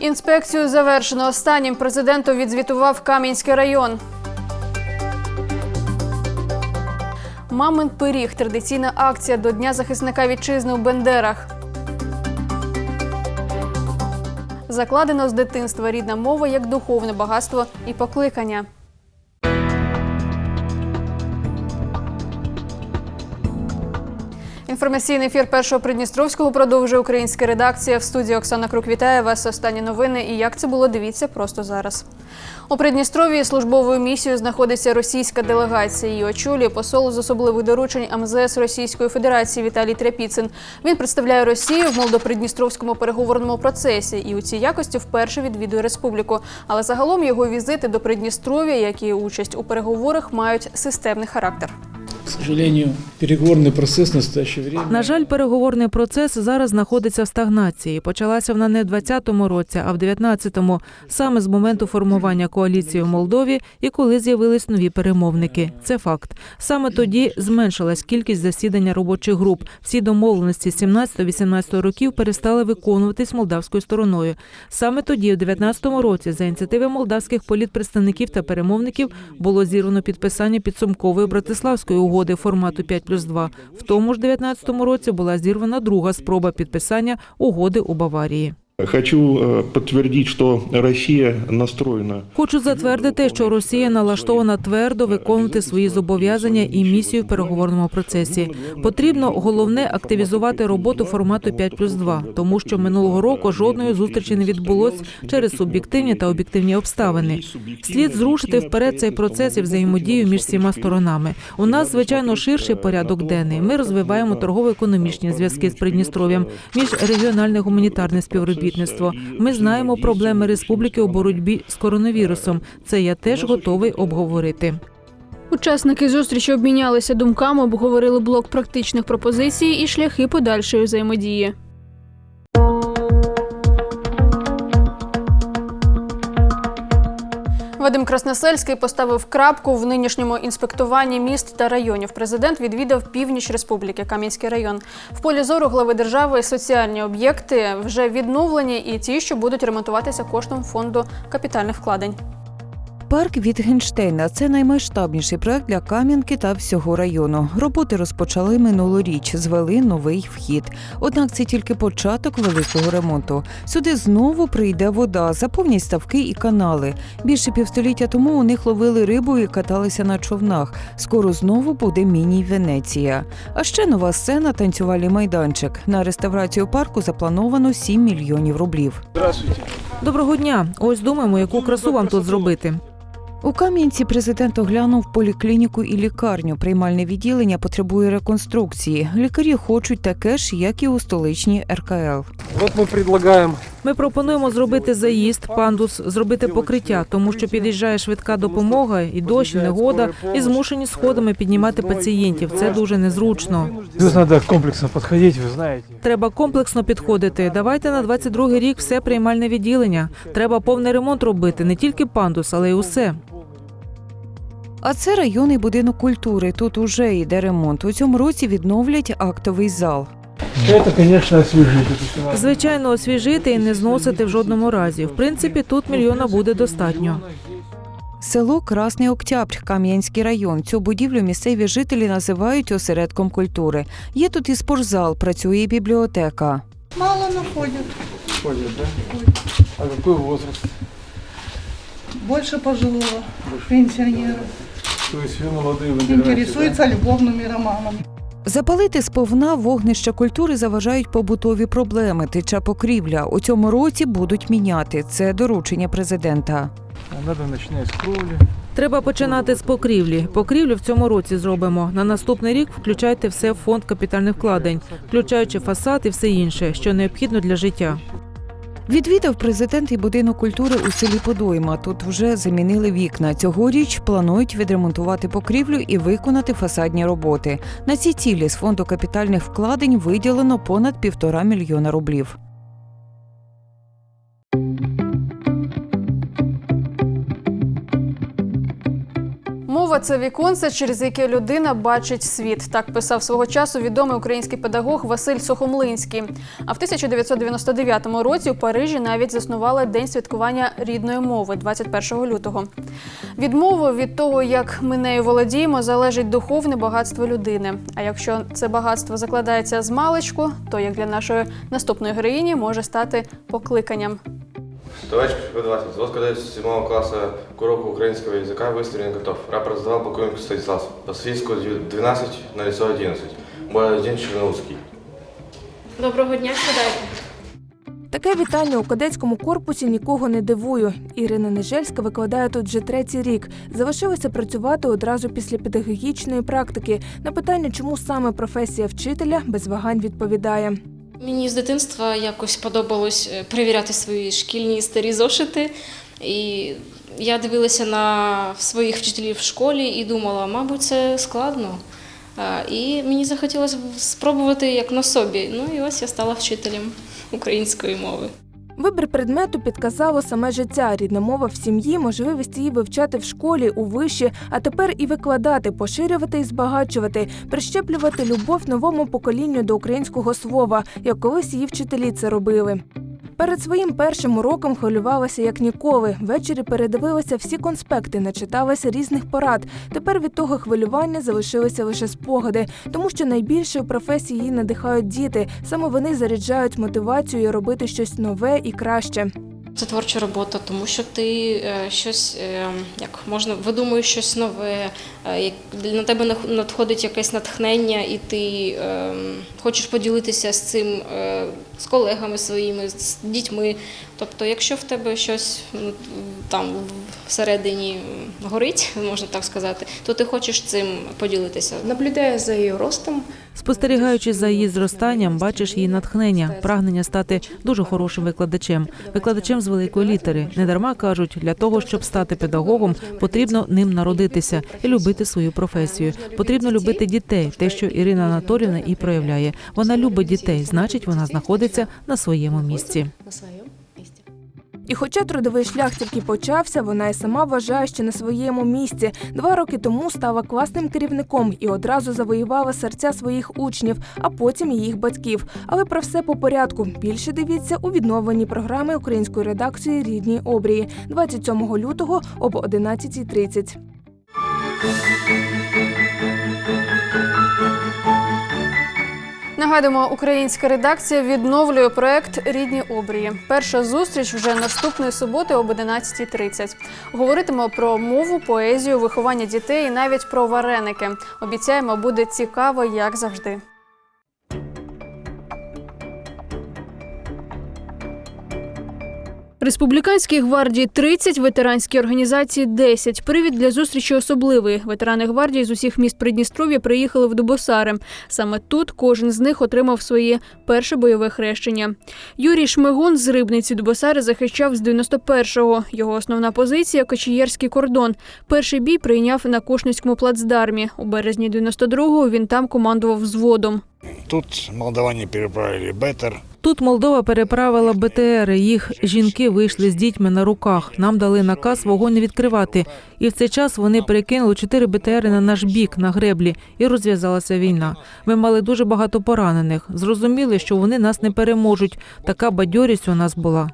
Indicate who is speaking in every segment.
Speaker 1: Інспекцію завершено. Останнім президенту відзвітував Кам'янський район. Мамин пиріг традиційна акція до Дня захисника вітчизни у Бендерах. Закладено з дитинства рідна мова як духовне багатство і покликання. Інформаційний ефір першого Придністровського продовжує українська редакція. В студії Оксана Крук вітає вас. Останні новини. І як це було, дивіться просто зараз. У Придністров'ї службовою місією знаходиться російська делегація. Її очолює посол з особливих доручень МЗС Російської Федерації Віталій Тряпіцин. Він представляє Росію в молодопридністровському переговорному процесі і у цій якості вперше відвідує республіку. Але загалом його візити до Придністров'я, як і участь у переговорах, мають системний характер.
Speaker 2: Процесс в настоящее время...
Speaker 3: На жаль, переговорний процес зараз знаходиться в стагнації. Почалася вона не в 20-му році, а в 19-му, саме з моменту формування коаліції в Молдові і коли з'явились нові перемовники. Це факт. Саме тоді зменшилась кількість засідання робочих груп. Всі домовленості з 17-18 років перестали виконуватись молдавською стороною. Саме тоді, в 19-му році, за ініціативи молдавських політпредставників та перемовників було зірвано підписання підсумкової братиславської угоди формату 5 плюс 2. В тому ж 19-му році була зірвана друга спроба підписання угоди у Баварії.
Speaker 4: Хочу э, подтвердить, что Россия настроена
Speaker 3: Хочу затвердити, що Росія налаштована твердо виконувати свої зобов'язання і місію в переговорному процесі. Потрібно головне активізувати роботу формату 5 плюс 2, тому що минулого року жодної зустрічі не відбулось через суб'єктивні та об'єктивні обставини. Слід зрушити вперед цей процес і взаємодію між всіма сторонами. У нас звичайно ширший порядок денний. Ми розвиваємо торгово-економічні зв'язки з Придністров'ям, міжрегіональне гуманітарне співробітництво. Ми знаємо проблеми республіки у боротьбі з коронавірусом. Це я теж готовий обговорити.
Speaker 1: Учасники зустрічі обмінялися думками, обговорили блок практичних пропозицій і шляхи подальшої взаємодії. Вадим Красносельський поставив крапку в нинішньому інспектуванні міст та районів. Президент відвідав північ республіки, Кам'янський район. В полі зору глави держави соціальні об'єкти вже відновлені і ті, що будуть ремонтуватися коштом фонду капітальних вкладень.
Speaker 5: Парк Вітгенштейна це наймасштабніший проект для Кам'янки та всього району. Роботи розпочали минулоріч, звели новий вхід. Однак це тільки початок великого ремонту. Сюди знову прийде вода, заповнять ставки і канали. Більше півстоліття тому у них ловили рибу і каталися на човнах. Скоро знову буде міні-Венеція. А ще нова сцена, танцювальний майданчик. На реставрацію парку заплановано 7 мільйонів рублів.
Speaker 2: Здравствуйте.
Speaker 3: Доброго дня. Ось думаємо, яку красу вам тут зробити.
Speaker 5: У Кам'янці президент оглянув поліклініку і лікарню. Приймальне відділення потребує реконструкції. Лікарі хочуть таке ж, як і у столичній РКЛ.
Speaker 2: Вот мы предлагаем
Speaker 3: Ми пропонуємо зробити заїзд, пандус, зробити покриття, тому що під'їжджає швидка допомога, і дощ, і негода, і змушені сходами піднімати пацієнтів. Це дуже незручно.
Speaker 2: Тут надо комплексно подходить, вы знаете.
Speaker 3: Треба комплексно підходити. Давайте на 22-й рік все приймальне відділення. Треба повний ремонт робити, не тільки пандус, але й усе.
Speaker 5: А це районний будинок культури. Тут уже йде ремонт. У цьому році відновлять актовий зал.
Speaker 2: Это, конечно, освежить.
Speaker 3: Звичайно, освіжити і не зносити в жодному разі. В принципі, тут мільйона буде достатньо.
Speaker 5: Село Красний Октябрь, Кам'янський район. Цю будівлю місцеві жителі називають осередком культури. Є тут і спортзал, працює і бібліотека.
Speaker 6: Мало находят.
Speaker 2: Ходят, да? А какой возраст?
Speaker 6: Больше пожилого пенсионера.
Speaker 2: То есть вы молодые выбираете,
Speaker 6: Интересуется любовными романами.
Speaker 5: Запалити сповна вогнища культури заважають побутові проблеми. Теча покрівля. У цьому році будуть міняти. Це доручення президента.
Speaker 2: да? А Надо начинать с кровли.
Speaker 3: Треба починати з покрівлі. Покрівлю в цьому році зробимо. На наступний рік включайте все в фонд капітальних вкладень, включаючи фасад і все інше, що необхідно для життя.
Speaker 5: Відвідав президент і будинок культури у селі Подойма. Тут вже замінили вікна. Цьогоріч планують відремонтувати покрівлю і виконати фасадні роботи. На ці цілі з фонду капітальних вкладень виділено понад півтора мільйона рублів.
Speaker 1: Мова це віконце, через яке людина бачить світ. Так писав свого часу відомий український педагог Василь Сухомлинський. А в 1999 році у Парижі навіть заснували день святкування рідної мови 21 лютого. Від мови, від того, як ми нею володіємо, залежить духовне багатство людини. А якщо це багатство закладається з маличку, то як для нашої наступної героїні може стати покликанням.
Speaker 7: Товарищ преподаватель, вот когда с 7 класса к уроку украинского языка выстроен готов. Рапорт сдавал полковник Станислав. По списку 12, на лицо 11. Бой один Черноузский.
Speaker 8: Доброго дня, сідайте.
Speaker 9: Таке вітання у кадетському корпусі нікого не дивує. Ірина Нежельська викладає тут вже третій рік. Залишилася працювати одразу після педагогічної практики. На питання, чому саме професія вчителя, без вагань відповідає.
Speaker 8: Мені з дитинства якось подобалось е, перевіряти свої шкільні старі зошити. І я дивилася на своїх вчителів в школі і думала, мабуть, це складно. І мені захотілося спробувати як на собі. Ну і ось я стала вчителем української мови.
Speaker 9: Вибір предмету підказало саме життя, рідна мова в сім'ї, можливість її вивчати в школі, у виші, а тепер і викладати, поширювати і збагачувати, прищеплювати любов новому поколінню до українського слова, як колись її вчителі це робили. Перед своїм першим уроком хвилювалася як ніколи. Ввечері передивилася всі конспекти, начиталася різних порад. Тепер від того хвилювання залишилися лише спогади, тому що найбільше у професії її надихають діти. Саме вони заряджають мотивацію робити щось нове і краще.
Speaker 8: Це творча робота, тому що ти е, щось е, як можна видумуєш щось нове, е, як на тебе надходить якесь натхнення, і ти хочеш поділитися з цим з колегами своїми, з дітьми. Тобто, якщо в тебе щось там всередині горить, можна так сказати, то ти хочеш цим поділитися.
Speaker 10: Наблюдаю за ее ростом.
Speaker 3: Спостерігаючи за її зростанням, бачиш її натхнення, прагнення стати дуже хорошим викладачем, викладачем з великої літери. Недарма кажуть, для того, щоб стати педагогом, потрібно ним народитися і любити свою професію. Потрібно любити дітей, те, що Ірина Анатоліївна і проявляє. Вона любить дітей, значить, вона знаходиться на своєму місці.
Speaker 9: І хоча трудовий шлях тільки почався, вона й сама вважає, що на своєму місці. Два роки тому стала класним керівником і одразу завоювала серця своїх учнів, а потім і їх батьків. Але про все по порядку. Більше дивіться у відновленні програми української редакції Рідні обрії 27 лютого об 11.30.
Speaker 1: Нагадуємо, українська редакція відновлює проект Рідні обрії. Перша зустріч вже наступної суботи об 11.30. Говоритимо про мову, поезію, виховання дітей і навіть про вареники. Обіцяємо, буде цікаво, як завжди. Республіканській гвардії 30, ветеранській організації 10. Привід для зустрічі особливий. Ветерани гвардії з усіх міст Придністров'я приїхали в Дубосари. Саме тут кожен з них отримав своє перше бойове хрещення. Юрій Шмигун з Рибниці Дубосари захищав з 91-го. Його основна позиція Кочієрський кордон. Перший бій прийняв на Кушницькому плацдармі. У березні 92-го він там командував взводом.
Speaker 11: Тут молдаване переправили Бетер.
Speaker 3: Тут Молдова переправила БТР. Їх жінки вийшли з дітьми на руках. Нам дали наказ вогонь відкривати. І в цей час вони перекинули чотири БТР на наш бік на греблі, і розв'язалася війна. Ми мали дуже багато поранених. Зрозуміли, що вони нас не переможуть. Така бадьорість у нас була.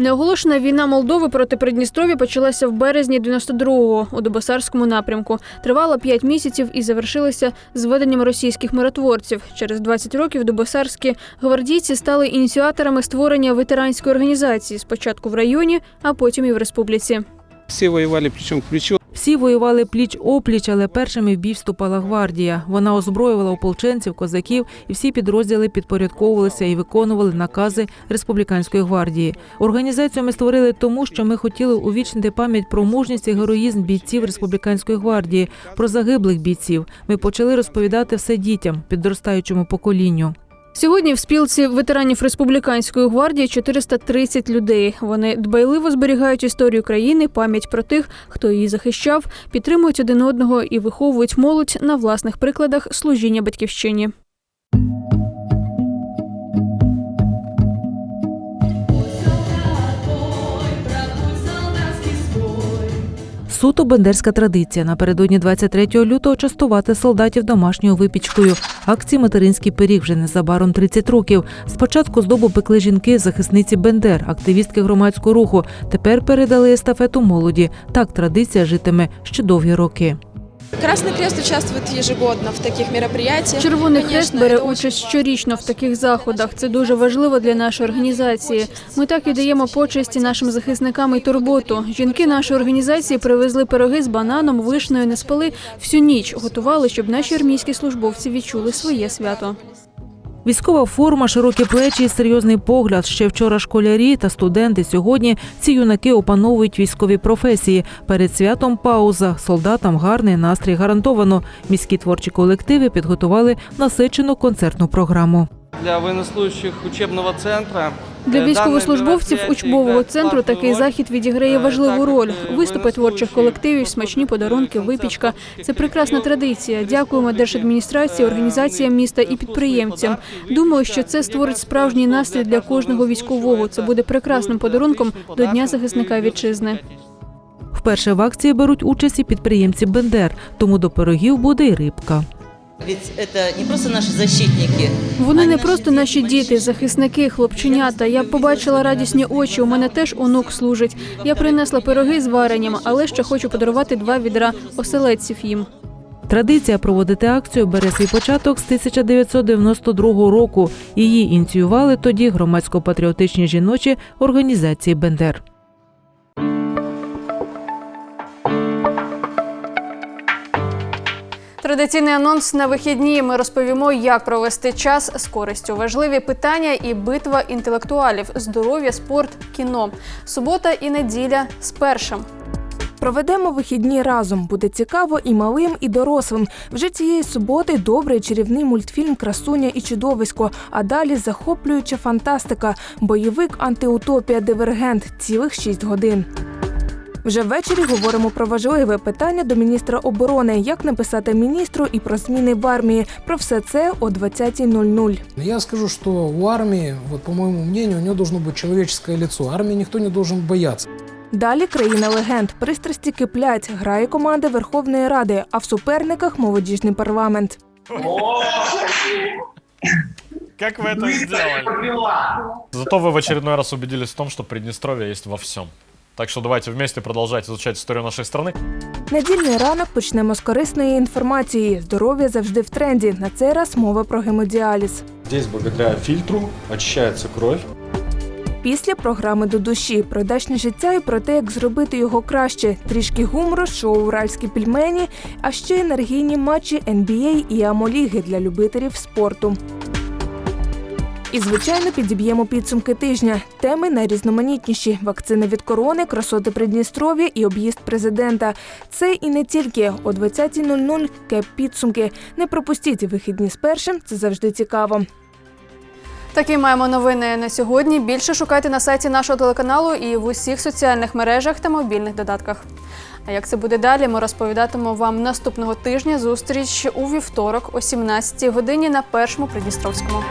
Speaker 1: Неоголошена війна Молдови проти Придністров'я почалася в березні 92-го у Дубосарському напрямку. Тривала 5 місяців і завершилася зведенням російських миротворців. Через 20 років дубосарські гвардійці стали ініціаторами створення ветеранської організації спочатку в районі, а потім і в республіці.
Speaker 2: Всі воювали плечом к плечу.
Speaker 3: Всі воювали пліч опліч, але першими в бій вступала гвардія. Вона озброювала ополченців, козаків, і всі підрозділи підпорядковувалися і виконували накази республіканської гвардії. Організацію ми створили тому, що ми хотіли увічнити пам'ять про мужність і героїзм бійців республіканської гвардії, про загиблих бійців. Ми почали розповідати все дітям, підростаючому поколінню.
Speaker 1: Сьогодні в спілці ветеранів республіканської гвардії 430 людей. Вони дбайливо зберігають історію країни, пам'ять про тих, хто її захищав, підтримують один одного і виховують молодь на власних прикладах служіння батьківщині.
Speaker 3: Суто бендерська традиція напередодні 23 лютого частувати солдатів домашньою випічкою. Акції материнський пиріг вже незабаром 30 років. Спочатку здобу пекли жінки, захисниці Бендер, активістки громадського руху. Тепер передали естафету молоді. Так традиція житиме ще довгі роки.
Speaker 10: Красный Крест участвует ежегодно в таких мероприятиях.
Speaker 1: Червоний хрест бере участь щорічно в таких заходах. Це дуже важливо для нашої організації. Ми так і даємо почесті нашим захисникам і турботу. Жінки нашої організації привезли пироги з бананом, вишнею, не спали всю ніч. Готували, щоб наші армійські службовці відчули своє свято.
Speaker 3: Військова форма, широкі плечі і серйозний погляд. Ще вчора школярі та студенти. Сьогодні ці юнаки опановують військові професії. Перед святом пауза. Солдатам гарний настрій гарантовано. Міські творчі колективи підготували насичену концертну програму.
Speaker 12: Для военнослужащих учебного центра
Speaker 1: Для
Speaker 12: е,
Speaker 1: військовослужбовців учбового центру такий захід відіграє
Speaker 12: Е,
Speaker 1: важливу роль.
Speaker 12: е,
Speaker 1: Виступи творчих колективів, смачні подарунки, випічка. Це прекрасна традиція. Дякуємо держадміністрації, організаціям міста і підприємцям. Думаю, що це створить справжній настрій для кожного військового. Це буде прекрасним подарунком до Дня захисника вітчизни.
Speaker 3: Вперше в акції беруть участь і підприємці Бендер, тому до пирогів буде і рибка.
Speaker 1: Вони не просто наші діти, захисники, хлопченята. Я побачила радісні очі. У мене теж онук служить. Я принесла пироги з варенням, але ще хочу подарувати два відра оселедців їм.
Speaker 3: Традиція проводити акцію бере свій початок з 1992 року. Її ініціювали тоді громадсько-патріотичні жіночі організації Бендер.
Speaker 1: Традиційний анонс на вихідні. Ми розповімо, як провести час з користю. Важливі питання і битва інтелектуалів, здоров'я, спорт, кіно. Субота і неділя з першим.
Speaker 9: Проведемо вихідні разом. Буде цікаво і малим, і дорослим. Вже цієї суботи добрий чарівний мультфільм Красуня і чудовисько. А далі захоплююча фантастика, бойовик антиутопія Дивергент цілих 6 годин. Вже ввечері говоримо про важливе питання до міністра оборони, як написати міністру і про зміни в армії. Про все це о 20.00.
Speaker 13: Я скажу, что у армии, вот по моему мнению, у нее должно быть человеческое лицо. Армии никто не должен бояться.
Speaker 9: Далі країна легенд. Пристрасті киплять. Грає команда Верховної Ради, а в суперниках молодіжний парламент.
Speaker 14: Как вы это сделали? Зато вы в очередной раз убедились в том, что Приднестровье есть во всем. Так что давайте вместе продолжать изучать историю нашей страны.
Speaker 9: Недільний ранок почнемо з корисної інформації. Здоров'я завжди в тренді. На цей раз мова про гемодіаліз.
Speaker 15: Здесь благодаря фильтру очищается кровь.
Speaker 9: Після програми до душі про дачне життя і про те, як зробити його краще. Трішки гумору, шоу Уральські пельмені, а ще енергійні матчі NBA і Амоліги для любителів спорту. І, звичайно, підіб'ємо підсумки тижня. Теми найрізноманітніші: вакцини від корони, красоти Придністров'я і об'їзд президента. Це і не тільки о 20.00 кеп підсумки. Не пропустіть вихідні з першим. Це завжди цікаво.
Speaker 1: Такі маємо новини на сьогодні. Більше шукайте на сайті нашого телеканалу і в усіх соціальних мережах та мобільних додатках. А як це буде далі, ми розповідатимемо вам наступного тижня. Зустріч у вівторок о 17 годині на першому Придністровському.